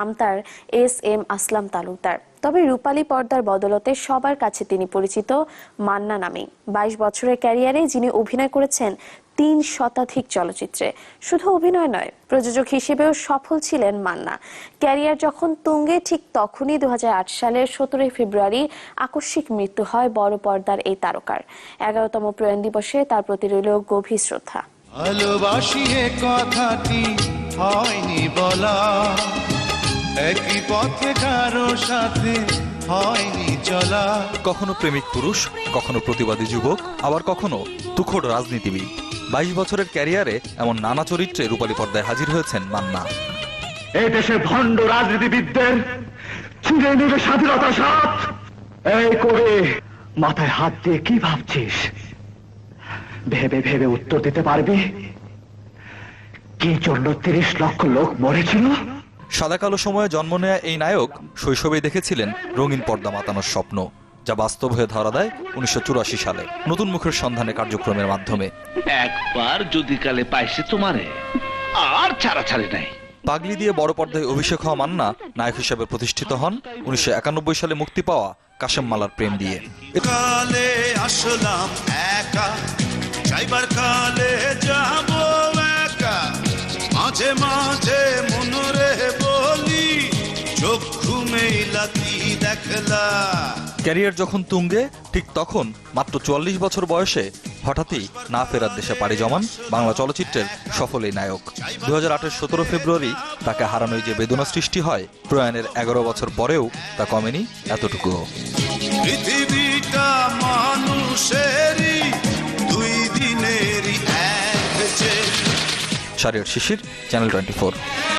নাম তার S M Aslam Talukdar. তবে রূপালী পর্দার বদলতে সবার কাছে তিনি পরিচিত মান্না নামেই বাইশ বছরের ক্যারিয়ারে যিনি অভিনয় করেছেন তিন শতাধিক চলচ্চিত্রে। শুধু অভিনয় নয়, প্রযোজক হিসেবেও সফল ছিলেন মান্না। ক্যারিয়ার যখন তুঙ্গে, ঠিক তখনই দু হাজার আট সালের সতেরোই ফেব্রুয়ারি আকস্মিক মৃত্যু হয় বড় পর্দার এই তারকার। এগারোতম প্রয়াণ দিবসে তার প্রতি রইল গভীর শ্রদ্ধা। কথাটি হয়নি বলা। একই পথে কারও সাথে হয়নি চলা। কখনো প্রেমিক পুরুষ কখনো প্রতিবাদী যুবক আবার কখনো তুখোড় রাজনীতিবিদ। বাইশ বছরের ক্যারিয়ারে এমন নানা চরিত্রে রূপালী পর্দায় হাজির হয়েছেন মান্না। এই দেশে ভণ্ড রাজনীতিবিদদের ছিঁড়ে নেবে স্বাধীনতা সাথ এই করে মাথায় হাত দিয়ে কি ভাবছিস? ভেবে ভেবে উত্তর দিতে পারবি? কি জন্য তিরিশ লক্ষ লোক মরেছিল? সাদাকালো সময়ে জন্ম নেয়া এই নায়ক শৈশবেই দেখেছিলেন রঙিন পর্দা মাতানোর স্বপ্ন যা বাস্তব হয়ে ধরা দেয় উনিশশো সালে নতুন মুখের সন্ধানে কার্যক্রমের মাধ্যমে। একবার যদি কালে পাইছে তোমারে আর ছাড়া ছাড়ি নাই। পাগলি দিয়ে বড় পর্দায় অভিষেক হওয়া মান্না নায়ক হিসেবে প্রতিষ্ঠিত হন উনিশশো একানব্বই সালে মুক্তি পাওয়া কাশেম মালার প্রেম দিয়ে। কালে আসলাম একা যাইবার কালে যাব একা মাঝে মাঝে ক্যারিয়ার যখন তুঙ্গে ঠিক তখন মাত্র চুয়াল্লিশ বছর বয়সে হঠাৎই না ফেরার দেশে পাড়ি জমান বাংলা চলচ্চিত্রের সফল এই নায়ক। দু হাজার আটের সতেরো ফেব্রুয়ারি তাকে হারানোয় যে বেদনা সৃষ্টি হয় প্রয়াণের এগারো বছর পরেও তা কমেনি এতটুকুও। পৃথিবীটা মানুষেরই দুই দিনেরই এক যে শারিয়ার শিশির চ্যানেল টোয়েন্টি